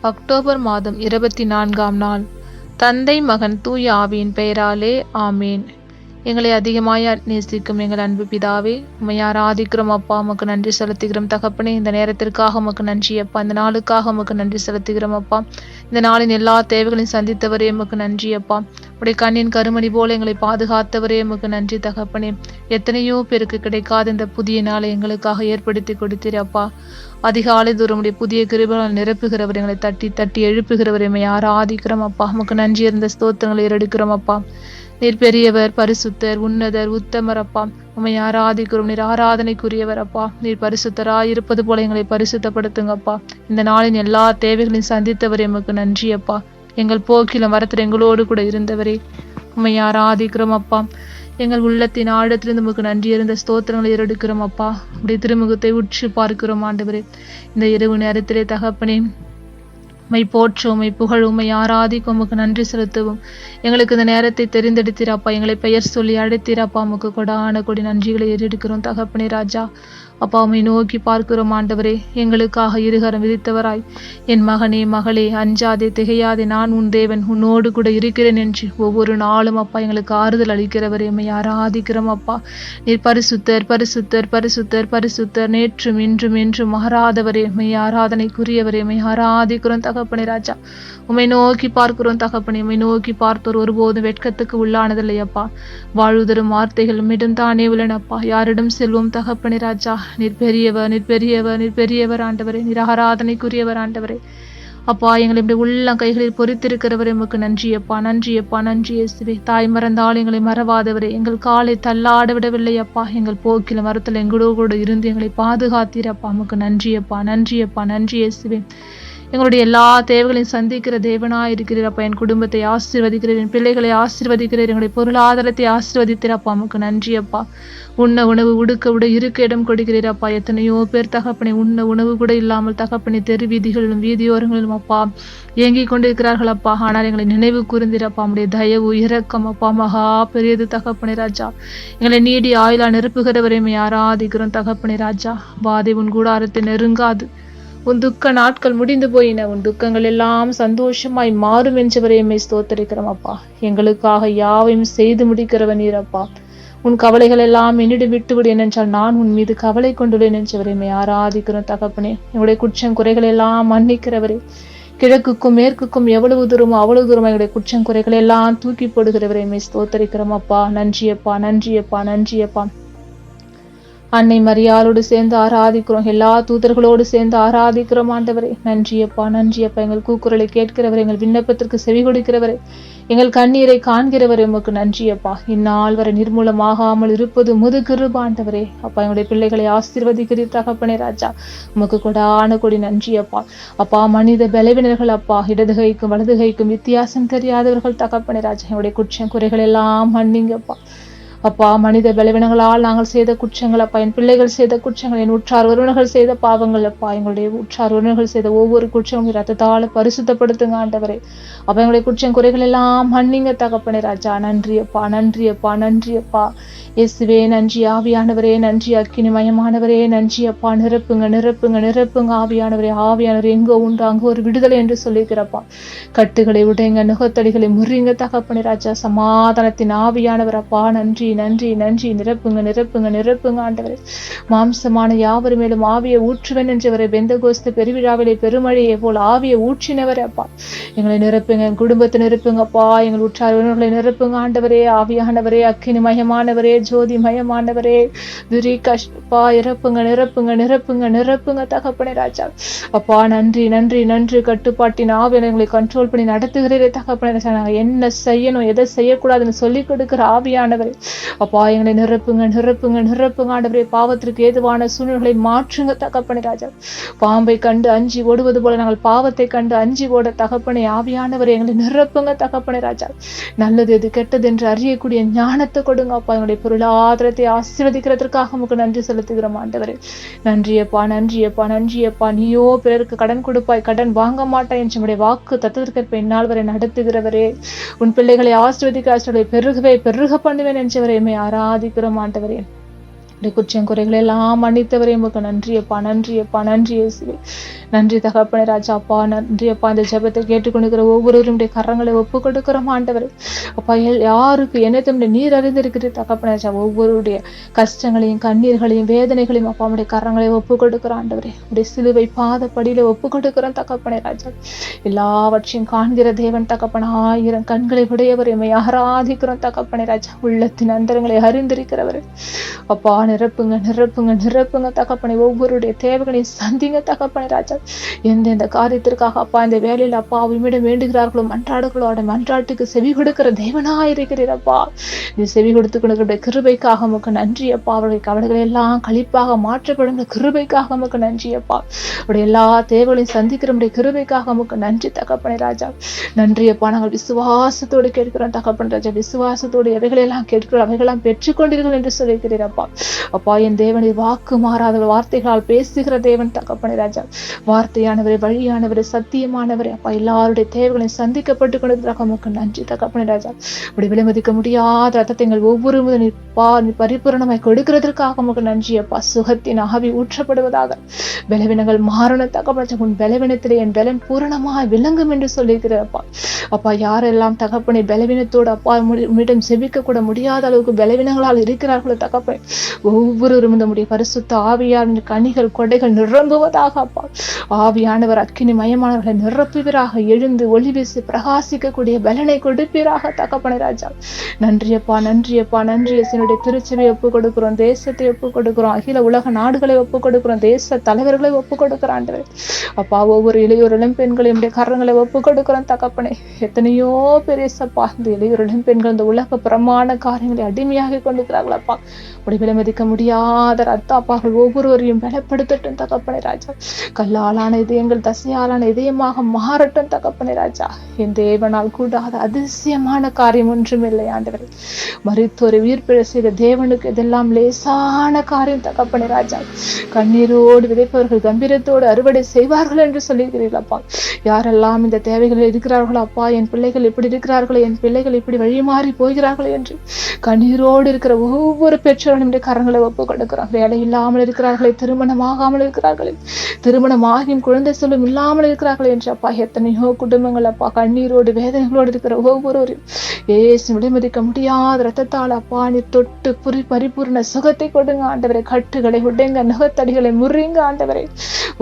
October மாதம் இருபத்தி நான்காம் நாள். தந்தை மகன் தூய ஆவியின் பெயராலே ஆமேன். எங்களை அதிகமாய் நேசிக்கும் எங்கள் அன்பு பிதாவே உம்மை ஆராதிக்கிறோம் அப்பா உமக்கு நன்றி செலுத்துகிறோம். தகப்பனே இந்த நேரத்திற்காக உமக்கு நன்றி அப்பா இந்த நாளுக்காக உமக்கு நன்றி செலுத்துகிறோம் அப்பா. இந்த நாளின் எல்லா தேவைகளையும் சந்தித்தவரே உமக்கு நன்றி அப்பா. உடைய கண்ணின் கருமணி போல எங்களை பாதுகாத்தவரே உமக்கு நன்றி தகப்பனே. எத்தனையோ பேருக்கு கிடைக்காத இந்த புதிய நாளை எங்களுக்காக ஏற்படுத்தி கொடுத்தீர் அப்பா. அதிகாலை தூரமுடைய உடைய புதிய கிருபனால் நிரப்புகிறவர் எங்களை தட்டி தட்டி எழுப்புகிறவர் எம்மை ஆராதிக்கிறோம் அப்பா. உமக்கு நன்றி இருந்த ஸ்தோத்திரங்களை ஏறெடுக்கிறோம் அப்பா. நீர் பெரியவர் பரிசுத்தர் உன்னதர் உத்தமர் அப்பா உண்மை ஆராதிக்கிறோம். நீர் ஆராதனைக்குரியவர் அப்பா. நீர் பரிசுத்தரா இருப்பது போல எங்களை பரிசுத்தப்படுத்துங்கப்பா. இந்த நாளின் எல்லா தேவைகளையும் சந்தித்தவர் எமக்கு நன்றி அப்பா. எங்கள் போக்கிலும் வரத்தில் எங்களோடு கூட இருந்தவரே. உம்மை ஆராதிக்கிறோம் அப்பா. எங்கள் உள்ளத்தின் ஆழத்திலிருந்து உமக்கு நன்றி இருந்த ஸ்தோத்திரங்களை ஏறெடுக்கிறோம் அப்பா. உடைய திருமுகத்தை உற்று பார்க்கிறோம் ஆண்டவரே. இந்த இரவு நேரத்திலே தகப்பனே உமை போற்றும் உம்மை புகழும் உம்மை ஆராதிக்கும் உமக்கு நன்றி செலுத்தவும். எங்களுக்கு இந்த நேரத்தை தெரிந்தெடுத்திராப்பா எங்களை பெயர் சொல்லி அழைத்திராப்பா உமக்கு கொடான கொடி நன்றிகளை ஏறெடுக்கிறோம். தகப்பனே ராஜா அப்பா உம்மை நோக்கி பார்க்கிறோம் ஆண்டவரே. எங்களுக்காக இருகரம் விதித்தவராய். என் மகனே மகளே அஞ்சாதே திகையாதே நான் உன் தேவன் உன்னோடு கூட இருக்கிறேன் என்று ஒவ்வொரு நாளும் அப்பா எங்களுக்கு ஆறுதல் அளிக்கிறவரே. உம்மை ஆராதிக்கிறோம் அப்பா. நீர் பரிசுத்தர் பரிசுத்தர் பரிசுத்தர் பரிசுத்தர். நேற்றும் இன்றும் என்றும் மாறாதவரே உம்மை ஆராதனைக்குரியவரே. உம்மை ஆராதிக்கிறோம் தகப்பனே ராஜா. உம்மை நோக்கி பார்க்கிறோம் தகப்பனே. உம்மை நோக்கி பார்த்தோர் ஒருபோதும் வெட்கத்துக்கு உள்ளானதில்லையப்பா வாழ்வுதரும் வார்த்தைகள் மிடும் தானே உள்ளனப்பா. யாரிடம் செல்வோம் தகப்பனே ராஜா. நீர் பெரியவர் நீர் பெரியவர் நீர் பெரியவர் ஆண்டவரே. நீர் ஆராதனைக்குரியவர் ஆண்டவரே. அப்பா எங்களை இப்படி உள்ளம் கைகளில் பொறித்திருக்கிறவரே உமக்கு நன்றியப்பா நன்றியப்பா நன்றி இயேசுவே. தாய் மறந்தால் எங்களை மறவாதவரே. எங்கள் காலை தள்ளாட விடவில்லை அப்பா. எங்கள் போக்கில மரத்தில் எங்களோடு கூட இருந்து எங்களை பாதுகாத்தீரப்பா உமக்கு நன்றியப்பா நன்றியப்பா நன்றி நன்றி இயேசுவே. எங்களுடைய எல்லா தேவைகளையும் சந்திக்கிற தேவனா இருக்கிறீர் அப்பா. என் குடும்பத்தை ஆசீர்வதிக்கிறீர் என் பிள்ளைகளை ஆசீர்வதிக்கிறீர் எங்களுடைய பொருளாதாரத்தை ஆசீர்வதித்தீர் அப்பா. உமக்கு நன்றி அப்பா. உண்ண உணவு உடுக்க உட இருக்க இடம் கொடுக்கிறீர் அப்பா. எத்தனையோ பேர் தகப்பனை உண்ண உணவு கூட இல்லாமல் தகப்பனை தெரு வீதிகளிலும் வீதியோரங்களிலும் அப்பா. ஏங்கி கொண்டிருக்கிறார்கள் அப்பா. ஆனால் எங்களை நினைவு கூர்ந்திரப்பா உடைய தயவு இரக்கம் அப்பா. மகா பெரியது தகப்பனை ராஜா. எங்களை நீடி ஆயுளா நிரப்புகிறவரையுமே ஆராதிக்கிறோம் தகப்பனை ராஜா. வாதை உன் கூடாரத்தை நெருங்காது. உன் துக்க நாட்கள் முடிந்து போயின. உன் துக்கங்கள் எல்லாம் சந்தோஷமாய் மாறும் என்றவரை எம்மை ஸ்தோத்தரிக்கிறோம் அப்பா. எங்களுக்காக யாவையும் செய்து முடிக்கிறவன் நீரப்பா உன் கவலைகள் எல்லாம் என்னிடம் விட்டுவிடு என்னென்றால் நான் உன் மீது கவலை கொண்டுள்ளேன் என்றவரை எம்மை ஆராதிக்கிறோம் தகப்பனே. என்னுடைய குற்றம் குறைகள் எல்லாம் மன்னிக்கிறவரே. கிழக்குக்கும் மேற்குக்கும் எவ்வளவு தூரமோ அவ்வளவு தூரம் எங்களுடைய குற்றம் குறைகள் எல்லாம் தூக்கி போடுகிறவரை எம்மை ஸ்தோத்தரிக்கிறோம் அப்பா. நன்றியப்பா நன்றியப்பா நன்றியப்பா. அன்னை மரியாளோடு சேர்ந்து ஆராதிக்கிறோம். எல்லா தூதர்களோடு சேர்ந்து ஆராதிக்கிறோம் ஆண்டவரே. நன்றியப்பா நன்றியப்பா. எங்கள் கூக்குரலை கேட்கிறவர் எங்கள் விண்ணப்பத்திற்கு செவி கொடுக்கிறவரே. எங்கள் கண்ணீரை காண்கிறவர் உமக்கு நன்றியப்பா. இந்நாள் வரை நிர்மூலமாகாமல் இருப்பது முது கிருபாண்டவரே அப்பா எங்களுடைய பிள்ளைகளை ஆசீர்வதிக்கிறீர் தகப்பனே ராஜா. உமக்கு கொடான கொடி நன்றியப்பா. அப்பா மனித பலவினர்கள் அப்பா. இடதுகைக்கும் வலதுகைக்கும் வித்தியாசம் தெரியாதவர்கள் தகப்பனே ராஜா. எங்களுடைய குற்றம் குறைகள் எல்லாம் மன்னிங்கப்பா. அப்பா மனித பலவினங்களால் நாங்கள் செய்த குற்றங்கள் அப்பா என் பிள்ளைகள் செய்த குற்றங்கள் என் உற்றார் உறவினர்கள் செய்த பாவங்கள் அப்பா எங்களுடைய உற்றார் உறவினர்கள் செய்த ஒவ்வொரு குற்றமும் ரத்தத்தால பரிசுத்தப்படுத்துங்க ஆண்டவரே. அப்பா எங்களுடைய குற்றம் குறைகள் எல்லாம் மன்னிங்க தகப்பனே ராஜா. நன்றி அப்பா நன்றி அப்பா நன்றி அப்பா. இயேசுவே நன்றி ஆவியானவரே நன்றி அக்கினி மயமானவரே நன்றி அப்பா. நிரப்புங்க நிரப்புங்க நிரப்புங்க ஆவியானவரே ஆவியானவர். எங்கோ உண்டு அங்கே ஒரு விடுதலை என்று சொல்லியிருக்கிறப்பா கட்டுகளை உடைங்க நுகத்தடிகளை முறிங்க தகப்பனே ராஜா. சமாதானத்தின் ஆவியானவர் அப்பா. நன்றி நன்றி நன்றி. நிரப்புங்க நிரப்புங்க நிரப்புங்க ஆண்டவரே. மாம்சமான யாவர் மேலும் ஆவியை ஊற்றுவேன் என்றவரை. பெந்த கோஸ்து பெருவிழாவிலே பெருமழையை போல் ஆவியை ஊற்றினவர் அப்பா. எங்களை நிரப்புங்க என் குடும்பத்தை நிரப்புங்கப்பா எங்கள் உற்றார் உறவினர்களை நிரப்புங்க ஆண்டவரே. ஆவியானவரே அக்கினி மயமானவரே ஜோதி மயமானவரே. துரி கஷ்டப்பா இறப்புங்க நிரப்புங்க நிரப்புங்க நிரப்புங்க தகப்பனே ராஜா. அப்பா நன்றி நன்றி நன்றி. கட்டுப்பாட்டின் ஆவியனை எங்களை கண்ட்ரோல் பண்ணி நடத்துகிறீரே தகப்பனே ராஜா. நாங்கள் என்ன செய்யணும் எதை செய்யக்கூடாதுன்னு சொல்லி கொடுக்கிற ஆவியானவரே. அப்பா எங்களை நிரப்புங்க நிரப்புங்க நிரப்புங்க ஆண்டவரே பாவத்திற்கு ஏதுவான சூழ்நிலை மாற்றுங்க தகப்பனை ராஜா. பாம்பை கண்டு அஞ்சி ஓடுவது போல நாங்கள் பாவத்தை கண்டு அஞ்சி ஓட தகப்பனை ஆவியானவர் எங்களை நிரப்புங்க தகப்பனை ராஜா. நல்லது எது கெட்டது என்று அறியக்கூடிய ஞானத்தை கொடுங்க அப்பா. எங்களுடைய பொருளாதாரத்தை ஆசீர்வதிக்கிறதற்காக உமக்கு நன்றி செலுத்துகிறோம் ஆண்டவரே. நன்றியப்பா நன்றியப்பா நன்றியப்பா நீயோ பிறருக்கு கடன் கொடுப்பாய் கடன் வாங்க மாட்டாய் என்று உம்முடைய வாக்கு தத்துவதற்கேற்ப என்னால் வரை நடத்துகிறவரே. உன் பிள்ளைகளை ஆசீர்வதிக்க ஆசிரியர்களை பெருகவே பெருக பண்ணுவேன் என்றவர். எம்மை ஆராதிக்கிறோம் ஆண்டவரே. உடைய குற்றம் குறைகளை எல்லாம் மன்னித்தவரே உமக்கு நன்றி அப்பா நன்றி அப்பா நன்றி இயேசுவே. நன்றி தகப்பனே ராஜா அப்பா நன்றி அப்பா இந்த ஜெபத்தை கேட்டுக்கொண்டிருக்கிற ஒவ்வொருவருடைய கரங்களை ஒப்பு கொடுக்கிறோம் மாண்டவர் அப்பா எல்- யாருக்கு என்ன தம்முடைய நீர் அறிந்திருக்கிறது தகப்பன ராஜா? ஒவ்வொருடைய கஷ்டங்களையும் கண்ணீர்களையும் வேதனைகளையும் அப்பா உடைய கரங்களை ஒப்பு கொடுக்கிற ஆண்டவரே. உடைய சிலுவை பாதப்படியில ஒப்பு கொடுக்கிறோம் தகப்பனே ராஜா. எல்லாவற்றையும் காண்கிற தேவன் தகப்பன ஆயிரம் கண்களை உடையவர். எம்மை ஆராதிக்கிறோம் தகப்பனே ராஜா. உள்ளத்தின் அந்தரங்களை அறிந்திருக்கிறவர். அப்பா நிரப்புங்க நிரப்புங்க நிரப்புங்க. தகப்பனை ஒவ்வொருடைய தேவைகளையும் சந்திங்க தகப்பனை ராஜா. எந்தெந்த காரியத்திற்காக அப்பா இந்த வேலையில் அப்பா உம்மிடம் வேண்டுகிறார்களோ மன்றாடுகளோட மன்றாட்டுக்கு செவி கொடுக்கிற தேவனா இருக்கிறீரப்பா நீ செவி கொடுத்து கொடுக்கிற கிருபைக்காக உமக்கு நன்றி அப்பா. அவருடைய கவலைகளை எல்லாம் கழிப்பாக மாற்றப்படும் கிருபைக்காக உமக்கு நன்றி அப்பா. அவருடைய எல்லா தேவைகளையும் சந்திக்கிற உடைய கிருபைக்காக உமக்கு நன்றி தகப்பனை ராஜா. நன்றி அப்பா. நாங்கள் விசுவாசத்தோடு கேட்கிறோம் தகப்பன் ராஜா. விசுவாசத்தோடு எவைகளெல்லாம் கேட்கிறோம் அவைகளெல்லாம் பெற்றுக்கொண்டீர்கள் என்று சொல்லியிருக்கிறீர் அப்பா. அப்பா என் தேவனை வாக்கு மாறாத வார்த்தைகளால் பேசுகிற தேவன் தகப்பனை ராஜா. வார்த்தையானவரே வழியானவரே சத்தியமானவரே அப்பா எல்லாருடைய தேவைகளையும் சந்திக்கப்பட்டு கொண்டிருக்கிறாக உமக்கு நன்றி தகப்பனை ராஜா. இப்படி விலைமதிக்க முடியாத ரத்தத்தை ஒவ்வொரு முதல் நிற்பா பரிபூரணமாய் கொடுக்கிறதற்காக உமக்கு நன்றி அப்பா. சுகத்தின் ஆவி ஊற்றப்படுவதாக. பலவீனங்கள் மாறணும் தகப்பன உன் பலவீனத்திலே என் பலன் பூரணமாய் விளங்கும் என்று சொல்லியிருக்கிறப்பா அப்பா. யாரெல்லாம் தகப்பனை பலவீனத்தோடு அப்பா உன்னிடம் உம்மிடம் செபிக்க கூட முடியாத அளவுக்கு பலவீனங்களால் இருக்கிறார்களோ தகப்பனை ஒவ்வொருவரும் நம்முடைய பரிசுத்த ஆவியான கனிகள் கொடைகள் நிரம்புவதாக அப்பா. ஆவியானவர் அக்கினி மயமானவர்களை நிரப்புவீராக எழுந்து ஒளி வீசி பிரகாசிக்கக்கூடிய பலனை கொடுப்பீராக தகப்பனை ராஜா. நன்றியப்பா நன்றியப்பா நன்றி என்னுடைய திருச்சபையை ஒப்பு கொடுக்கிறோம் தேசத்தை ஒப்பு கொடுக்கிறோம் அகில உலக நாடுகளை ஒப்பு கொடுக்கிறோம் தேச தலைவர்களை ஒப்பு கொடுக்கிறான் அப்பா ஒவ்வொரு இளையோர் இளம்பெண்களையும் கரணங்களை கரங்களை ஒப்பு கொடுக்கிறோம் தகப்பனை. எத்தனையோ பெரியசப்பா இந்த இளையோர் இளம்பெண்கள் இந்த உலக பிரமாண காரியங்களை அடிமையாகி கொண்டிருக்கிறார்களப்பா விலைமதி விலைமதிக்க முடியாத ரத்த அப்பாக்கள் ஒவ்வொருவரையும் பலப்படுத்தட்டும் தகப்பனை ராஜா. கல்லாலான இதயங்கள் தசையாலான இதயமாக மாறட்டும் தகப்பனை ராஜா. என் தேவனால் கூடாத அதிசயமான காரியம் ஒன்றும் இல்லை ஆண்டவரே. மருத்துவரை உயிர்ப்பிழ செய்த தேவனுக்கு இதெல்லாம் லேசான காரியம் தகப்பனை ராஜா. கண்ணீரோடு விதைப்பவர்கள் கம்பீரத்தோடு அறுவடை செய்வார்கள் என்று சொல்லியிருக்கிறீர்களப்பா யாரெல்லாம் இந்த தேவைகளில் இருக்கிறார்களோ அப்பா என் பிள்ளைகள் இப்படி இருக்கிறார்களோ என் பிள்ளைகள் இப்படி வழி மாறி போகிறார்களோ என்று கண்ணீரோடு இருக்கிற ஒவ்வொரு பெற்றோர்களுடைய கரங்களை ஒப்பு கொடுக்கிறோம் வேலை இல்லாமல் இருக்கிறார்களே திருமணம் ஆகாமல் இருக்கிறார்களே திருமணம் ஆகியும் குழந்தை சொல்லும் இல்லாமல் இருக்கிறார்களே என்று அப்பா எத்தனையோ குடும்பங்கள் அப்பா கண்ணீரோடு வேதனைகளோடு இருக்கிற ஒவ்வொருவரையும் ஏசு விடுமதிக்க முடியாத ரத்தத்தால் அப்பா நீ தொட்டு புரி பரிபூர்ண சுகத்தை கொடுங்க ஆண்டவரை. கட்டுகளை உடைங்க நுகத்தடிகளை முறிங்க ஆண்டவரை.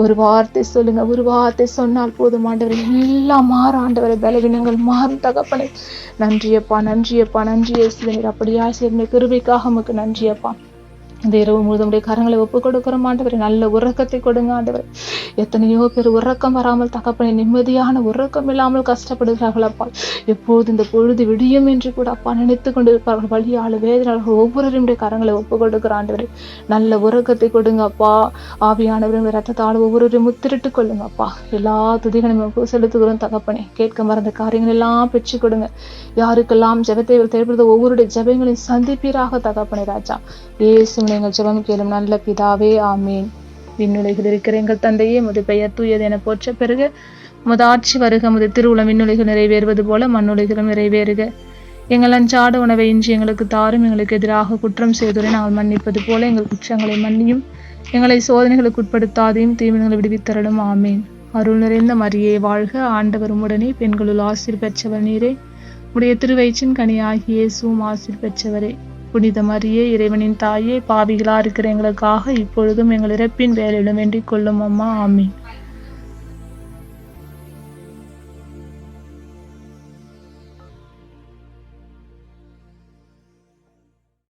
ஒரு வார்த்தை சொல்லுங்க ஒரு வார்த்தை சொன்னால் போதும் ஆண்டவரை. எல்லாம் மாறும் ஆண்டவரை. பலவீனங்கள் மாறும் தகப்பனை. நன்றியப்பா நன்றியப்பா நன்றி இயேசுவே அப்படியா சேர்ந்த கிருபிக்காக உமக்கு நன்றியப்பா. இந்த இரவு முழுதும் உடைய கரங்களை ஒப்பு கொடுக்கிறோம் ஆண்டவரே. நல்ல உறக்கத்தை கொடுங்க ஆண்டவரே. எத்தனையோ பேர் உறக்கம் வராமல் தகப்பனை நிம்மதியான உறக்கம் இல்லாமல் கஷ்டப்படுகிறார்கள் அப்பா. எப்போது இந்த பொழுது விடியும் என்று கூட அப்பா நினைத்து கொண்டிருப்பார்கள். வழியால் வேதனாளர்கள் ஒவ்வொருவருடைய கரங்களை ஒப்பு கொடுக்கிற ஆண்டவரே. நல்ல உறக்கத்தை கொடுங்க அப்பா. ஆவியானவரும் ரத்தத்தால் ஒவ்வொருவரையும் முத்திரிட்டு கொள்ளுங்க அப்பா. எல்லா துதிகளையும் செலுத்துகிறோம் தகப்பனே. கேட்க மறந்த காரியங்கள் எல்லாம் பெற்றுக் கொடுங்க. யாருக்கெல்லாம் ஜபத்தை தேவைப்படுத்த ஒவ்வொருடைய ஜெபங்களையும் சந்திப்பீராக தகப்பனை ராஜா. ஏசு இயேசு எங்கள் ஜெபம் கேளும் நல்ல பிதாவே ஆமீன். விண்ணுலைகள் இருக்கிற எங்கள் தந்தையே முது பெயர் தூயது என போற்ற பிறகு முத ஆட்சி வருக முது திருவுளம் விண்ணுலைகள் நிறைவேறுவது போல மண்ணுலைகளும் நிறைவேறுக. எங்கள் அன்றாட உணவை இன்றி எங்களுக்கு தாரும் எங்களுக்கு எதிராக குற்றம் செய்தோரை நாங்கள் மன்னிப்பது போல எங்கள் குற்றங்களை மன்னியும். எங்களை சோதனைகளுக்கு உட்படுத்தாதையும் தீவினங்களை விடுவித்தரலும் ஆமேன். அருள் நிறைந்த மரியே வாழ்க. ஆண்டவர் உடனே பெண்களுள் ஆசிர் பெற்றவர் நீரே. உடைய திருவயிற்றின் கனியாகிய சூம் ஆசிர் பெற்றவரே. புனித மரியே இறைவனின் தாயே பாவிகளா இருக்கிற எங்களுக்காக இப்பொழுதும் எங்கள் இறப்பின் வேலையிலும் வேண்டிக் கொள்ளும் அம்மா. ஆமீன்.